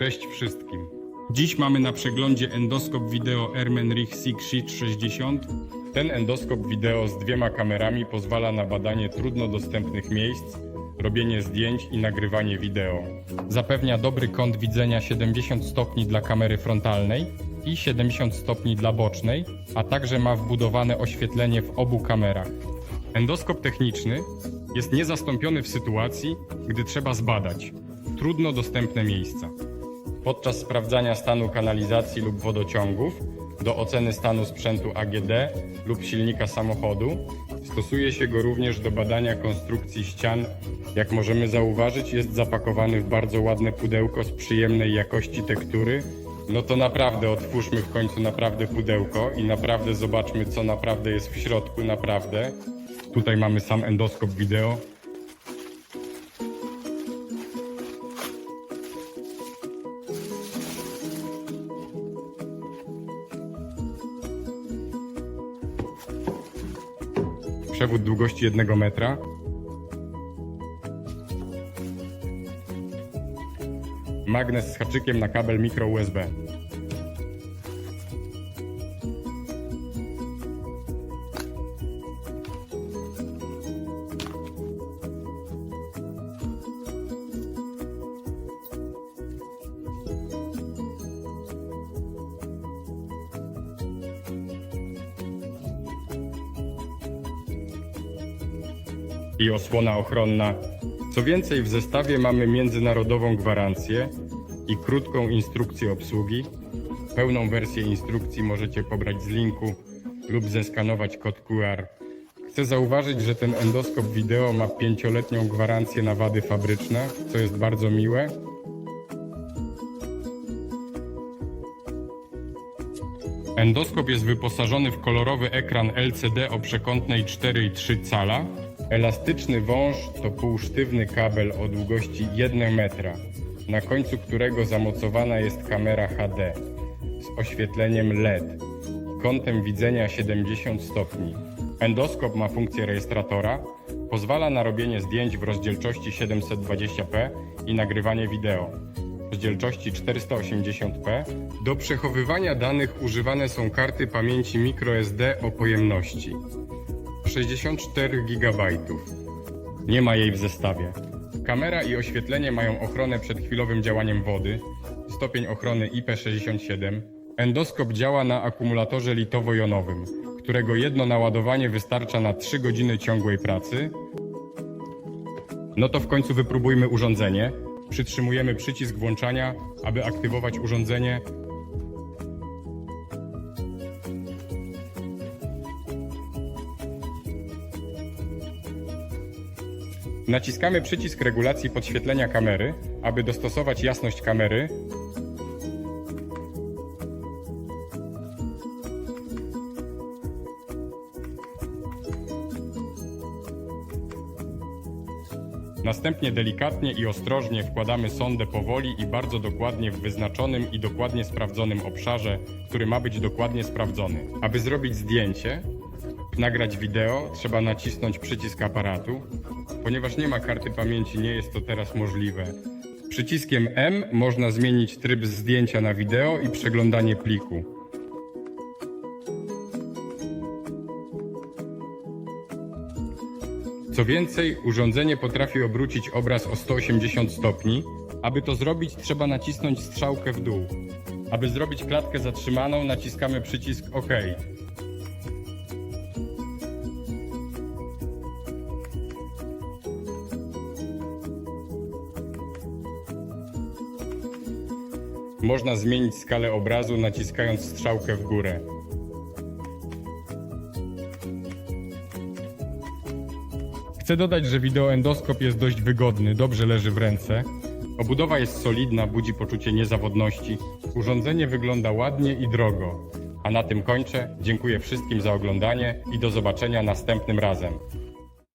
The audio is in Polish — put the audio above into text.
Cześć wszystkim. Dziś mamy na przeglądzie endoskop wideo Ermenrich Sigsheet 60. Ten endoskop wideo z dwiema kamerami pozwala na badanie trudno dostępnych miejsc, robienie zdjęć i nagrywanie wideo. Zapewnia dobry kąt widzenia 70 stopni dla kamery frontalnej i 70 stopni dla bocznej, a także ma wbudowane oświetlenie w obu kamerach. Endoskop techniczny jest niezastąpiony w sytuacji, gdy trzeba zbadać trudno dostępne miejsca. Podczas sprawdzania stanu kanalizacji lub wodociągów, do oceny stanu sprzętu AGD lub silnika samochodu, stosuje się go również do badania konstrukcji ścian. Jak możemy zauważyć, jest zapakowany w bardzo ładne pudełko z przyjemnej jakości tektury. No to naprawdę otwórzmy w końcu naprawdę pudełko i naprawdę zobaczmy, co naprawdę jest w środku, naprawdę. Tutaj mamy sam endoskop wideo. Przewód długości 1 metra. Magnes z haczykiem na kabel mikro USB. I osłona ochronna. Co więcej, w zestawie mamy międzynarodową gwarancję i krótką instrukcję obsługi. Pełną wersję instrukcji możecie pobrać z linku lub zeskanować kod QR. Chcę zauważyć, że ten endoskop wideo ma pięcioletnią gwarancję na wady fabryczne, co jest bardzo miłe. Endoskop jest wyposażony w kolorowy ekran LCD o przekątnej 4,3 cala. Elastyczny wąż to półsztywny kabel o długości 1 metra, na końcu którego zamocowana jest kamera HD z oświetleniem LED i kątem widzenia 70 stopni. Endoskop ma funkcję rejestratora, pozwala na robienie zdjęć w rozdzielczości 720p i nagrywanie wideo rozdzielczości 480p. Do przechowywania danych używane są karty pamięci microSD o pojemności 64 GB. Nie ma jej w zestawie. Kamera i oświetlenie mają ochronę przed chwilowym działaniem wody, stopień ochrony IP67. Endoskop działa na akumulatorze litowo-jonowym, którego jedno naładowanie wystarcza na 3 godziny ciągłej pracy. No to w końcu wypróbujmy urządzenie. Przytrzymujemy przycisk włączania, aby aktywować urządzenie. Naciskamy przycisk regulacji podświetlenia kamery, aby dostosować jasność kamery. Następnie delikatnie i ostrożnie wkładamy sondę powoli i bardzo dokładnie w wyznaczonym i dokładnie sprawdzonym obszarze, który ma być dokładnie sprawdzony. Aby zrobić zdjęcie, nagrać wideo, trzeba nacisnąć przycisk aparatu. Ponieważ nie ma karty pamięci, nie jest to teraz możliwe. Przyciskiem M można zmienić tryb zdjęcia na wideo i przeglądanie pliku. Co więcej, urządzenie potrafi obrócić obraz o 180 stopni. Aby to zrobić, trzeba nacisnąć strzałkę w dół. Aby zrobić klatkę zatrzymaną, naciskamy przycisk OK. Można zmienić skalę obrazu naciskając strzałkę w górę. Chcę dodać, że wideoendoskop jest dość wygodny, dobrze leży w ręce. Obudowa jest solidna, budzi poczucie niezawodności. Urządzenie wygląda ładnie i drogo. A na tym kończę. Dziękuję wszystkim za oglądanie i do zobaczenia następnym razem.